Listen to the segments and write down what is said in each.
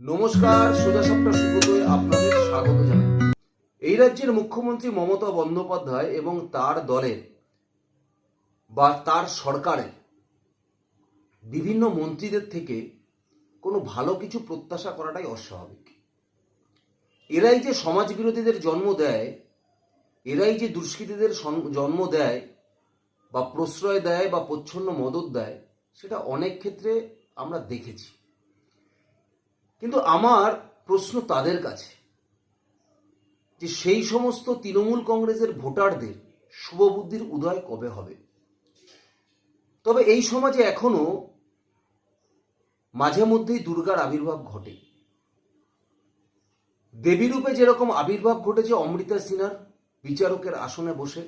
নমস্কার, সোজা সাপটা সুব্রতয় আপনাদের স্বাগত জানাই। এই রাজ্যের মুখ্যমন্ত্রী মমতা বন্দ্যোপাধ্যায় এবং তার দলের বা তার সরকারের বিভিন্ন মন্ত্রীদের থেকে কোনো ভালো কিছু প্রত্যাশা করাটাই অস্বাভাবিক। এরাই যে সমাজ বিরোধীদের জন্ম দেয়, এরাই যে দুষ্কৃতীদের জন্ম দেয়, বা প্রশ্রয় দেয়, বা প্রচ্ছন্ন মদত দেয়, সেটা অনেক ক্ষেত্রে আমরা দেখেছি। কিন্তু আমার প্রশ্ন তাদের কাছে, যে সেই সমস্ত তৃণমূল কংগ্রেসের ভোটারদের শুভবুদ্ধির উদয় কবে হবে? তবে এই সমাজে এখনও মাঝে মধ্যেই দুর্গার আবির্ভাব ঘটে। দেবীরূপে যেরকম আবির্ভাব ঘটেছে অমৃতা সিনহার বিচারকের আসনে বসে,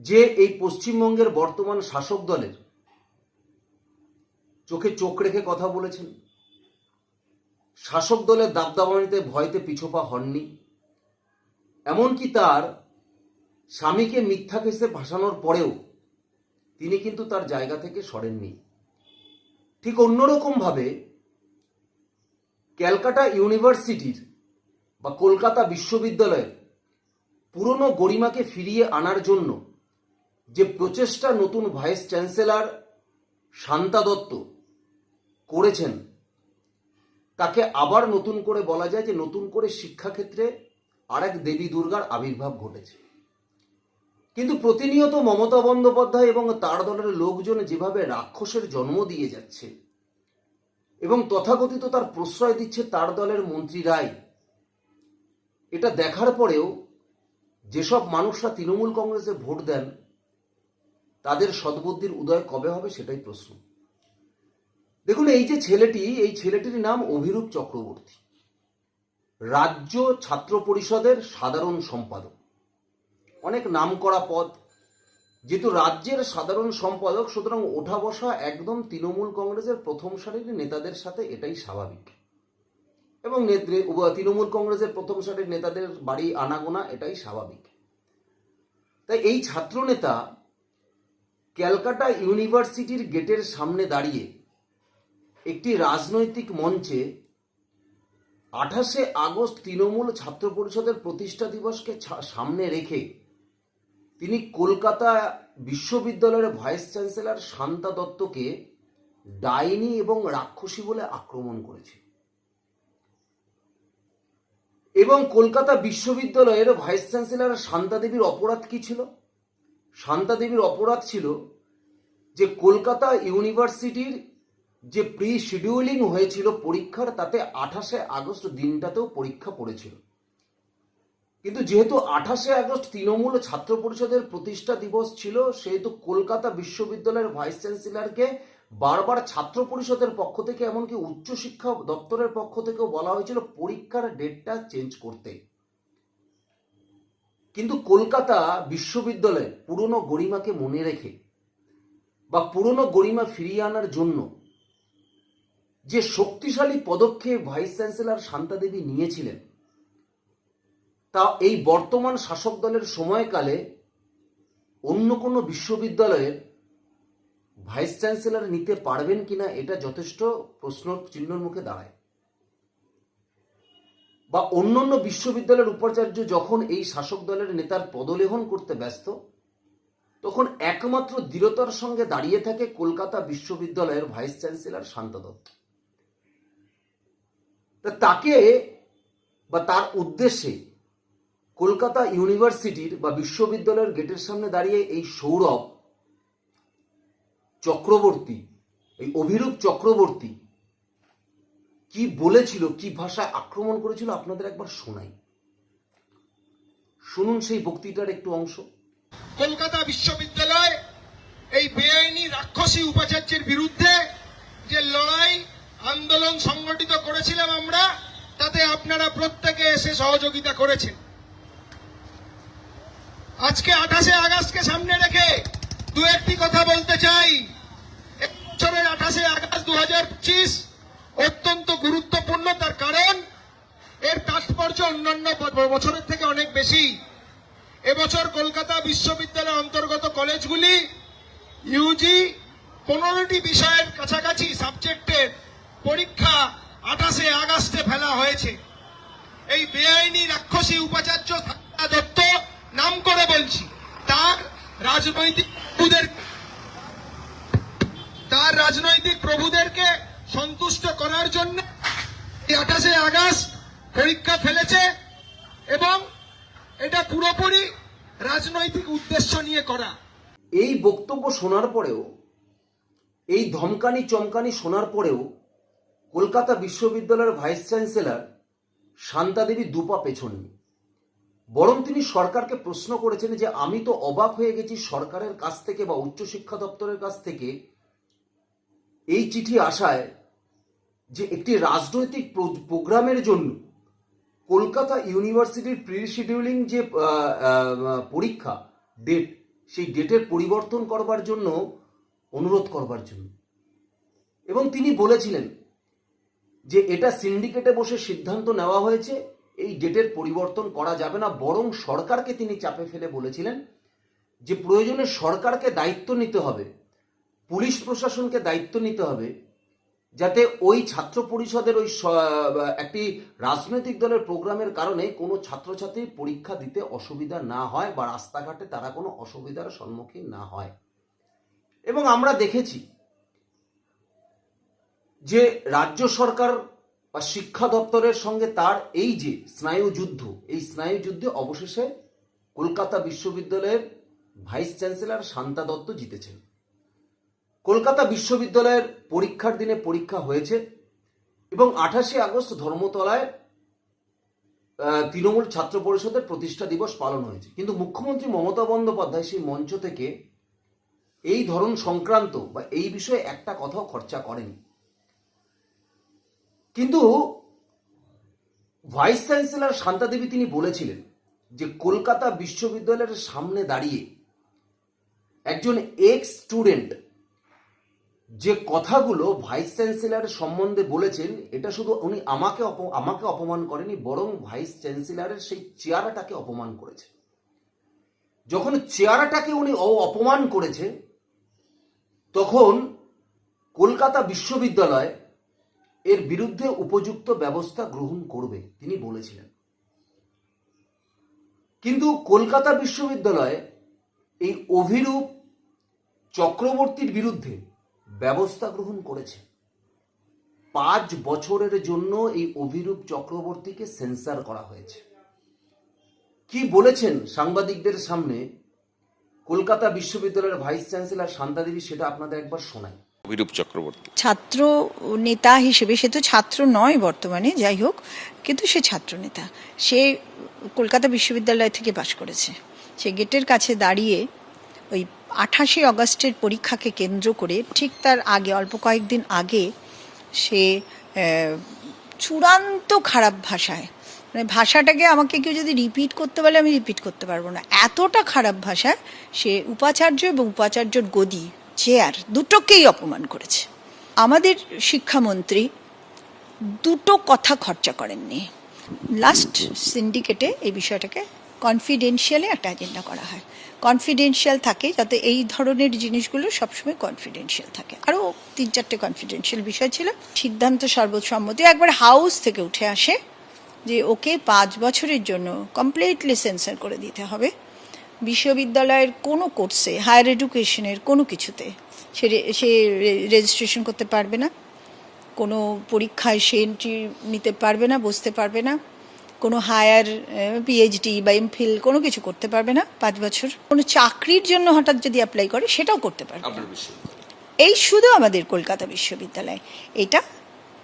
যে এই পশ্চিমবঙ্গের বর্তমান শাসক দলের চোখে চোখ রেখে কথা বলেছেন শাসক দলের দাবদাবানিতে ভয়তে পিছোপা হননি। এমনকি তার স্বামীকে মিথ্যা কেসে ভাসানোর পরেও তিনি কিন্তু তার জায়গা থেকে সরেননি। ঠিক অন্যরকমভাবে ক্যালকাটা ইউনিভার্সিটির বা কলকাতা বিশ্ববিদ্যালয়ের পুরনো গরিমাকে ফিরিয়ে আনার জন্য যে প্রচেষ্টা নতুন ভাইস চ্যান্সেলর শান্তা দত্ত করেছেন তাকে আবার নতুন করে বলা যায় যে নতুন করে শিক্ষাক্ষেত্রে আরেক দেবী দুর্গার আবির্ভাব ঘটেছে। কিন্তু প্রতিনিয়ত মমতা বন্দ্যোপাধ্যায় এবং তার দলের লোকজন যেভাবে রাক্ষসের জন্ম দিয়ে যাচ্ছে এবং তথাকথিত তার প্রশ্রয় দিচ্ছে তার দলের মন্ত্রীরাই, এটা দেখার পরেও যেসব মানুষরা তৃণমূল কংগ্রেসে ভোট দেন, তাদের সদ্বুদ্ধির উদয় কবে হবে সেটাই প্রশ্ন। দেখুন, এই যে ছেলেটি, এই ছেলেটির নাম অভিরূপ চক্রবর্তী। রাজ্য ছাত্র পরিষদের সাধারণ সম্পাদক। অনেক নামকরা পদ। যেহেতু রাজ্যের সাধারণ সম্পাদক, সুতরাং ওঠা বসা একদম তৃণমূল কংগ্রেসের প্রথম সারির নেতাদের সাথে এটাই স্বাভাবিক। এবং নেত্রী- তৃণমূল কংগ্রেসের প্রথম সারির নেতাদের বাড়ি আনাগোনা, এটাই স্বাভাবিক। তাই এই ছাত্রনেতা ক্যালকাটা ইউনিভার্সিটির গেটের সামনে দাঁড়িয়ে একটি রাজনৈতিক মঞ্চে আঠাশে আগস্ট তৃণমূল ছাত্র পরিষদের প্রতিষ্ঠা দিবসকে সামনে রেখে তিনি কলকাতা বিশ্ববিদ্যালয়ের ভাইস চ্যান্সেলর শান্তা দত্তকে ডাইনি এবং রাক্ষসী বলে আক্রমণ করেছে। এবং কলকাতা বিশ্ববিদ্যালয়ের ভাইস চ্যান্সেলর শান্তা দেবীর অপরাধ কি ছিল? শান্তা দেবীর অপরাধ ছিল যে কলকাতা ইউনিভার্সিটির যে প্রি শিডিউলিং হয়েছিল পরীক্ষার, তাতে আঠাশে আগস্ট দিনটাতেও পরীক্ষা পড়েছিল। কিন্তু যেহেতু আঠাশে আগস্ট তৃণমূল ছাত্র পরিষদের প্রতিষ্ঠা দিবস ছিল, সেহেতু কলকাতা বিশ্ববিদ্যালয়ের ভাইস চ্যান্সেলরকে বারবার ছাত্র পরিষদের পক্ষ থেকে, এমনকি উচ্চশিক্ষা দপ্তরের পক্ষ থেকেও বলা হয়েছিল পরীক্ষার ডেটটা চেঞ্জ করতে। কিন্তু কলকাতা বিশ্ববিদ্যালয় পুরনো গরিমাকে মনে রেখে বা পুরনো গরিমা ফিরিয়ে আনার জন্য যে শক্তিশালী পদক্ষেপ ভাইস চ্যান্সেলর শান্তা দেবী নিয়েছিলেন, তা এই বর্তমান শাসক দলের সময়কালে অন্য কোনো বিশ্ববিদ্যালয়ের ভাইস চ্যান্সেলর নিতে পারবেন কিনা এটা যথেষ্ট প্রশ্ন চিহ্নর মুখে দাঁড়ায়। বা অন্যান্য বিশ্ববিদ্যালয়ের উপাচার্য যখন এই শাসক দলের নেতার পদলেহন করতে ব্যস্ত, তখন একমাত্র দৃঢ়তার সঙ্গে দাঁড়িয়ে থাকে কলকাতা বিশ্ববিদ্যালয়ের ভাইস চ্যান্সেলর শান্ত দত্ত। তা তাকে বা তার উদ্দেশ্যে কলকাতা ইউনিভার্সিটির বা বিশ্ববিদ্যালয়ের গেটের সামনে দাঁড়িয়ে এই সৌরভ চক্রবর্তী, এই অভিরূপ চক্রবর্তী কি বলেছিল, কি ভাষায় আক্রমণ করেছিল আপনাদের একবার শোনাই। শুনুন সেই বক্তৃতার একটু অংশ। কলকাতা বিশ্ববিদ্যালয় এই বেআইনি রাক্ষসী উপাচার্যের বিরুদ্ধে যে লড়াই আন্দোলন সংগঠিত করেছিলাম আমরা, তাতে আপনারা প্রত্যেকে এসে সহযোগিতা করেছেন। আজকে আঠাশে আগস্টকে সামনে রেখে দু একটি কথা বলতে চাই। বছরের আঠাশে আগস্ট দু হাজার পঁচিশ অত্যন্ত গুরুত্বপূর্ণ তার কারণ, এর তাৎপর্য অন্যান্য বছরের থেকে অনেক বেশি। এবছর কলকাতা বিশ্ববিদ্যালয়ের অন্তর্গত কলেজগুলি ইউজি পনেরোটি বিষয়ের কাছাকাছি সাবজেক্টের পরীক্ষা আঠাশে আগস্টে ফেলা হয়েছে। এই বেআইনি রাক্ষসী উপাচার্য দত্ত নাম করে বলছি, তার রাজনৈতিক প্রভুদের তার রাজনৈতিক প্রভুদেরকে সন্তুষ্ট করার জন্য আঠাশে আগস্ট পরীক্ষা ফেলেছে এবং এটা পুরোপুরি রাজনৈতিক উদ্দেশ্য নিয়ে করা। এই বক্তব্য শোনার পরেও, এই ধমকানি চমকানি শোনার পরেও কলকাতা বিশ্ববিদ্যালয়ের ভাইস চ্যান্সেলর শান্তা দেবী দুপা পেছননি বরং তিনি সরকারকে প্রশ্ন করেছেন যে, আমি তো অবাক হয়ে গেছি সরকারের কাছ থেকে বা উচ্চশিক্ষা দপ্তরের কাছ থেকে এই চিঠি আসায় যে একটি রাজনৈতিক প্রোগ্রামের জন্য কলকাতা ইউনিভার্সিটির প্রি শিডিউলিং যে পরীক্ষা ডেট সেই ডেটের পরিবর্তন করবার জন্য অনুরোধ করবার জন্য। এবং তিনি বলেছিলেন যে এটা সিন্ডিকেটে বসে সিদ্ধান্ত নেওয়া হয়েছে, এই ডেটের পরিবর্তন করা যাবে না, বরং সরকারকে তিনি চাপে ফেলে বলেছিলেন যে প্রয়োজনে সরকারকে দায়িত্ব নিতে হবে, পুলিশ প্রশাসনকে দায়িত্ব নিতে হবে, যাতে ওই ছাত্র পরিষদের ওই একটি রাজনৈতিক দলের প্রোগ্রামের কারণে কোনো ছাত্রছাত্রীর পরীক্ষা দিতে অসুবিধা না হয় বা রাস্তাঘাটে তারা কোনো অসুবিধার সম্মুখীন না হয়। এবং আমরা দেখেছি যে রাজ্য সরকার বা শিক্ষা দপ্তরের সঙ্গে তার এই যে স্নায়ু যুদ্ধ, এই স্নায়ু যুদ্ধে অবশেষে কলকাতা বিশ্ববিদ্যালয়ের ভাইস চ্যান্সেলর শান্তা দত্ত জিতেছেন। কলকাতা বিশ্ববিদ্যালয়ের পরীক্ষার দিনে পরীক্ষা হয়েছে এবং আঠাশে আগস্ট ধর্মতলায় তৃণমূল ছাত্র পরিষদের প্রতিষ্ঠা দিবস পালন হয়েছে। কিন্তু মুখ্যমন্ত্রী মমতা বন্দ্যোপাধ্যায় সেই মঞ্চ থেকে এই ধরন সংক্রান্ত বা এই বিষয়ে একটা কথাও খরচা করেনি। কিন্তু ভাইস চ্যান্সেলর শান্তাদেবী তিনি বলেছিলেন যে কলকাতা বিশ্ববিদ্যালয়ের সামনে দাঁড়িয়ে একজন এক্স স্টুডেন্ট যে কথাগুলো ভাইস চ্যান্সেলর সম্বন্ধে বলেছেন, এটা শুধু উনি আমাকে আমাকে অপমান করেনি, বরং ভাইস চ্যান্সেলরের সেই চেয়ারাটাকে অপমান করেছে। যখন চেয়ারাটাকে উনি অপমান করেছে তখন কলকাতা বিশ্ববিদ্যালয় এর বিরুদ্ধে উপযুক্ত ব্যবস্থা গ্রহণ করবে, তিনি বলেছিলেন। কিন্তু কলকাতা বিশ্ববিদ্যালয় এই অভিরূপ চক্রবর্তীর বিরুদ্ধে ব্যবস্থা গ্রহণ করেছে। পাঁচ বছরের জন্য এই অভিরূপ চক্রবর্তীকে সেন্সার করা হয়েছে। কি বলেছেন সাংবাদিকদের সামনে কলকাতা বিশ্ববিদ্যালয়ের ভাইস চ্যান্সেলর শান্তাদেবী, সেটা আপনাদের একবার শোনাই। অভিরূপ চক্রবর্তী। ছাত্র নেতা হিসেবে, সে তো ছাত্র নয় বর্তমানে, যাই হোক, কিন্তু সে ছাত্র নেতা। সে কলকাতা বিশ্ববিদ্যালয় থেকে পাশ করেছে। সে গেটের কাছে দাঁড়িয়ে ওই আঠাশে অগস্টের পরীক্ষাকে কেন্দ্র করে ঠিক তার আগে, অল্প কয়েকদিন আগে, সে চূড়ান্ত খারাপ ভাষায় মানে ভাষাটাকে আমাকে কেউ যদি রিপিট করতে বলে, আমি রিপিট করতে পারব না। এতটা খারাপ ভাষায় সে উপাচার্য এবং উপাচার্যর গদি চেয়ার দুটোকেই অপমান করেছে। আমাদের শিক্ষামন্ত্রী দুটো কথা খরচা করেননি। লাস্ট সিন্ডিকেটে এই বিষয়টাকে কনফিডেন্সিয়ালি একটা এজেন্ডা করা হয়। কনফিডেন্সিয়াল থাকে যাতে এই ধরনের জিনিসগুলো সবসময় কনফিডেন্সিয়াল থাকে। আরও তিন চারটে কনফিডেন্সিয়াল বিষয় ছিল। সিদ্ধান্ত সর্বসম্মতি। একবার হাউস থেকে উঠে আসে যে ওকে পাঁচ বছরের জন্য কমপ্লিটলি সেন্সার করে দিতে হবে। বিশ্ববিদ্যালয়ের কোনো কোর্সে হায়ার এডুকেশনের কোনো কিছুতে সে রে- সে রেজিস্ট্রেশন করতে পারবে না। কোনো পরীক্ষায় সে এন্ট্রি নিতে পারবে না বসতে পারবে না। কোনো হায়ার পিএইচডি বা এমফিল কোনো কিছু করতে পারবে না পাঁচ বছর। কোনো চাকরির জন্য হঠাৎ যদি অ্যাপ্লাই করে সেটাও করতে পারবে না। এই শুধু আমাদের কলকাতা বিশ্ববিদ্যালয়। এটা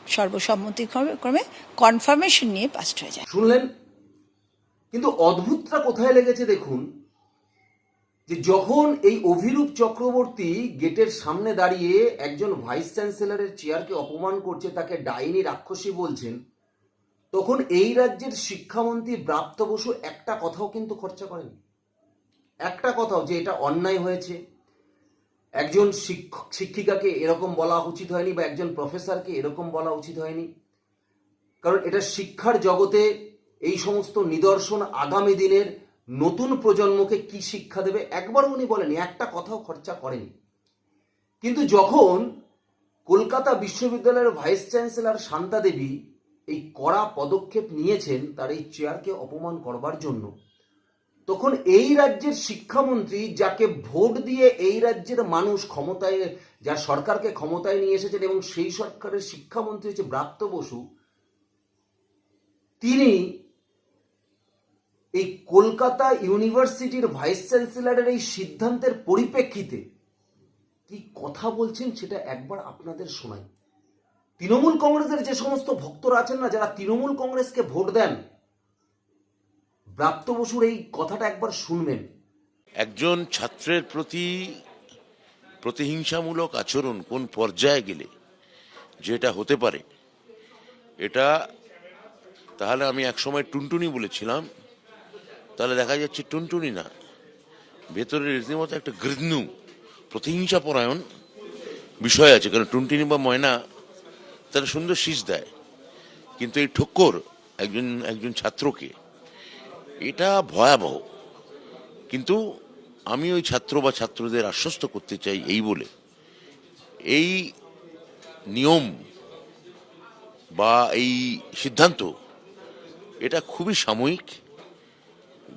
সর্বসম্মতিক্রমে কনফার্মেশন নিয়ে পাস্ট হয়ে যায়। শুনলেন? কিন্তু অদ্ভুতটা কোথায় লেগেছে দেখুন যে যখন এই অভিরূপ চক্রবর্তী গেটের সামনে দাঁড়িয়ে একজন ভাইস চ্যান্সেলরের চেয়ারকে অপমান করছে, তাকে ডাইনি রাক্ষসী বলছেন, তখন এই রাজ্যের শিক্ষামন্ত্রী ব্রাপ্ত বসু একটা কথাও কিন্তু খরচা করেনি। একটা কথাও যে এটা অন্যায় হয়েছে। একজন শিক্ষক শিক্ষিকাকে এরকম বলা উচিত হয়নি বা একজন প্রফেসরকে এরকম বলা উচিত হয়নি। কারণ এটা শিক্ষার জগতে এই সমস্ত নিদর্শন আগামী দিনের নতুন প্রজন্মকে কি শিক্ষা দেবে? একবার উনি বলেনি একটা কথাও খরচা করেনি। কিন্তু যখন কলকাতা বিশ্ববিদ্যালয়ের ভাইস চ্যান্সেলর শান্তা দেবী এই কড়া পদক্ষেপ নিয়েছেন তার এই চেয়ারকে অপমান করবার জন্য, তখন এই রাজ্যের শিক্ষামন্ত্রী যাকে ভোট দিয়ে এই রাজ্যের মানুষ ক্ষমতায় যার সরকারকে ক্ষমতায় নিয়ে এসেছেন এবং সেই সরকারের শিক্ষামন্ত্রী হচ্ছে ব্রাত্য বসু, তিনি এই কলকাতা ইউনিভার্সিটির ভাইস চ্যান্সেলরের এই সিদ্ধান্তের পরিপ্রেক্ষিতে কি কথা বলছেন সেটা একবার আপনাদের শোনাই। তৃণমূল কংগ্রেসের যে সমস্ত ভক্তরা আছেন না, যারা তৃণমূল কংগ্রেসকে ভোট দেন ব্রাত্য বসুর এই কথাটা একবার শুনবেন। একজন ছাত্রের প্রতি প্রতিহিংসামূলক আচরণ কোন পর্যায়ে গেলে যেটা হতে পারে, এটা তাহলে আমি একসময় টুনটুনি বলেছিলাম তাহলে দেখা যাচ্ছে টুনটুনি না ভেতরে রীতিমতো একটা গৃহ্ণু প্রতিহিংসা পরায়ণ বিষয় আছে। কারণ টুনটুনি বা ময়না তারা সুন্দর শীষ দেয়। কিন্তু এই ঠক্কর একজন একজন ছাত্রকে, এটা ভয়াবহ। কিন্তু আমি ওই ছাত্র বা ছাত্রদের আশ্বস্ত করতে চাই এই বলে। এই নিয়ম বা এই সিদ্ধান্ত, এটা খুবই সাময়িক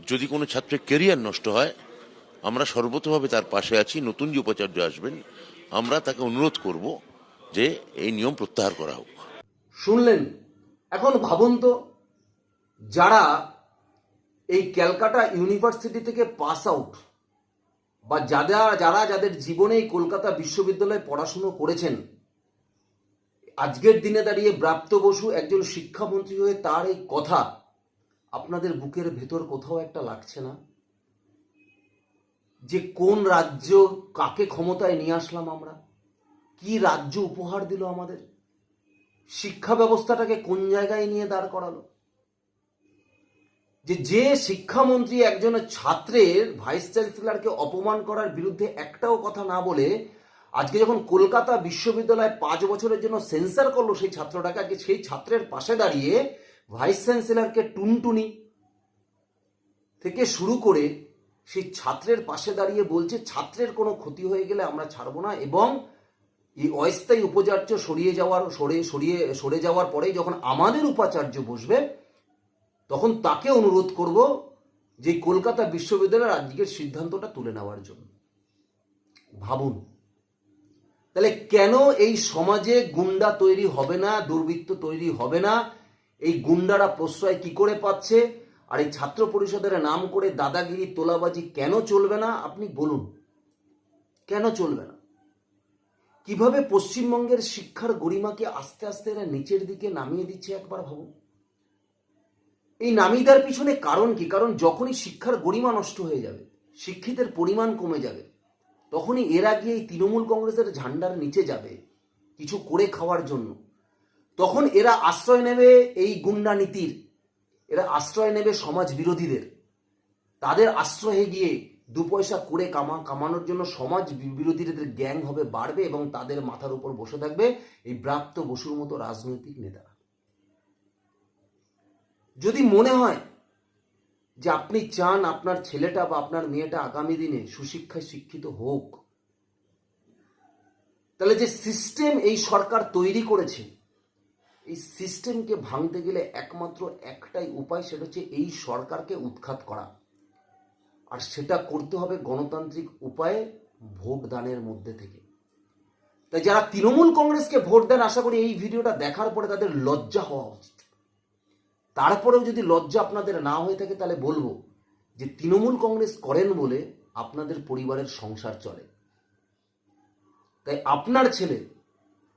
যদি কোনো ছাত্রের কেরিয়ার নষ্ট হয়, আমরা সর্বতভাবে তার পাশে আছি, নতুন যে উপাচার্য আসবেন, আমরা তাকে অনুরোধ করব যে এই নিয়ম প্রত্যাহার করা হোক। শুনলেন? এখন ভাবুন তো, যারা এই ক্যালকাটা ইউনিভার্সিটি থেকে পাস আউট বা যারা যারা যাদের জীবনে কলকাতা বিশ্ববিদ্যালয়ে পড়াশুনো করেছেন, আজকের দিনে দাঁড়িয়ে ব্রাপ্ত বসু একজন শিক্ষামন্ত্রী হয়ে তার এই কথা আপনাদের বুকের ভেতর কোথাও একটা লাগছে না? যে কোন রাজ্য কাকে ক্ষমতায় নিয়ে আসলাম আমরা? কি রাজ্য উপহার দিল আমাদের? শিক্ষা ব্যবস্থাটাকে কোন জায়গায় নিয়ে দাঁড় করালো? যে যে শিক্ষামন্ত্রী একজন ছাত্রের ভাইস চ্যান্সেলরকে অপমান করার বিরুদ্ধে একটাও কথা না বলে আজকে যখন কলকাতা বিশ্ববিদ্যালয় পাঁচ বছরের জন্য সেন্সার করল সেই ছাত্রটাকে, আজকে সেই ছাত্রের পাশে দাঁড়িয়ে ভাইস চ্যান্সেলরকে টুনটুনি থেকে শুরু করে সেই ছাত্রের পাশে দাঁড়িয়ে বলছে, ছাত্রের কোনো ক্ষতি হয়ে গেলে আমরা ছাড়বো না। এবং এই অস্থায়ী উপাচার্য সরিয়ে যাওয়ার, সরে, সরিয়ে, সরে যাওয়ার পরেই যখন আমাদের উপাচার্য বসবে, তখন তাকে অনুরোধ করব যে কলকাতা বিশ্ববিদ্যালয়ের আজকের সিদ্ধান্তটা তুলে নেওয়ার জন্য। ভাবুন, তাহলে কেন এই সমাজে গুন্ডা তৈরি হবে না, দুর্বৃত্ত তৈরি হবে না? এই গুন্ডারা প্রশ্রয় কি করে পাচ্ছে? আর এই ছাত্র পরিষদের নাম করে দাদাগিরি তোলাবাজি কেন চলবে না? আপনি বলুন। কেন চলবে না? কীভাবে পশ্চিমবঙ্গের শিক্ষার গরিমাকে আস্তে আস্তে এরা নিচের দিকে নামিয়ে দিচ্ছে একবার ভাবুন? এই নামিদার পিছনে কারণ কি? কারণ যখনই শিক্ষার গরিমা নষ্ট হয়ে যাবে, শিক্ষিতের পরিমাণ কমে যাবে, তখনই এরা গিয়ে এই তৃণমূল কংগ্রেসের ঝান্ডার নিচে যাবে কিছু করে খাওয়ার জন্য। তখন এরা আশ্রয় নেবে এই গুন্ডা নীতির। এরা আশ্রয় নেবে সমাজ বিরোধীদের। তাদের আশ্রয়ে গিয়ে দু পয়সা করে কামা, কামানোর জন্য সমাজ বিরোধীদের গ্যাং হবে বাড়বে এবং তাদের মাথার উপর বসে থাকবে এই ব্রাপ্ত বসুর মতো রাজনৈতিক নেতারা। যদি মনে হয় যে আপনি চান আপনার ছেলেটা বা আপনার মেয়েটা আগামী দিনে সুশিক্ষায় শিক্ষিত হোক, তাহলে যে সিস্টেম এই সরকার তৈরি করেছে এই সিস্টেমকে ভাঙতে গেলে একমাত্র একটাই উপায় সেটা হচ্ছে এই সরকারকে উৎখাত করা। আর সেটা করতে হবে গণতান্ত্রিক উপায়ে ভোট দানের মধ্যে থেকে। তাই যারা তৃণমূল কংগ্রেসকে ভোট দেন, আশা করি এই ভিডিওটা দেখার পরে তাদের লজ্জা হওয়া উচিত। তারপরেও যদি লজ্জা আপনাদের না হয়ে থাকে, তাহলে বলব যে তৃণমূল কংগ্রেস করেন বলে আপনাদের পরিবারের সংসার চলে। তাই আপনার ছেলে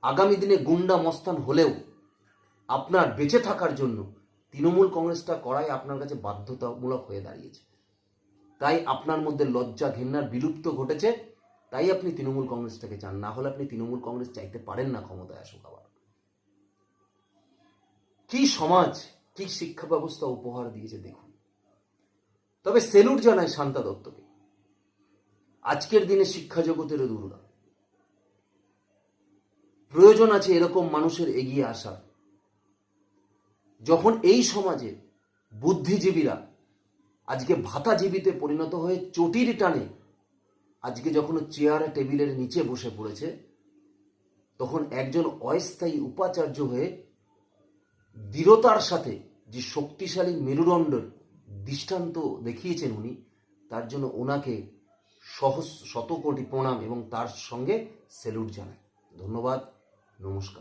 আগামী দিনে গুন্ডা মস্তান হলেও আপনার বেঁচে থাকার জন্য তৃণমূল কংগ্রেসটা করাই আপনার কাছে বাধ্যতামূলক হয়ে দাঁড়িয়েছে। তাই আপনার মধ্যে লজ্জা ঘেন্নার বিলুপ্ত ঘটেছে, তাই আপনি তৃণমূল কংগ্রেসটাকে চান। না হলে আপনি তৃণমূল কংগ্রেস চাইতে পারেন না ক্ষমতায় আসুক আবার। কি সমাজ, কি শিক্ষা ব্যবস্থা উপহার দিয়েছে দেখুন। তবে সেলুট জানায় শান্তা দত্তকে। আজকের দিনে শিক্ষা জগতের দুর্গা। প্রয়োজন আছে এরকম মানুষের এগিয়ে আসার। যখন এই সমাজে বুদ্ধিজীবীরা আজকে ভাতাজীবীতে পরিণত হয়ে চটির টানে আজকে যখন চেয়ার টেবিলের নিচে বসে পড়েছে, তখন একজন অস্থায়ী উপাচার্য হয়ে দৃঢ়তার সাথে যে শক্তিশালী মেরুদণ্ডের দৃষ্টান্ত দেখিয়েছেন উনি, তার জন্য ওনাকে সহস শতকোটি প্রণাম এবং তার সঙ্গে স্যালুট জানাই। ধন্যবাদ, নমস্কার।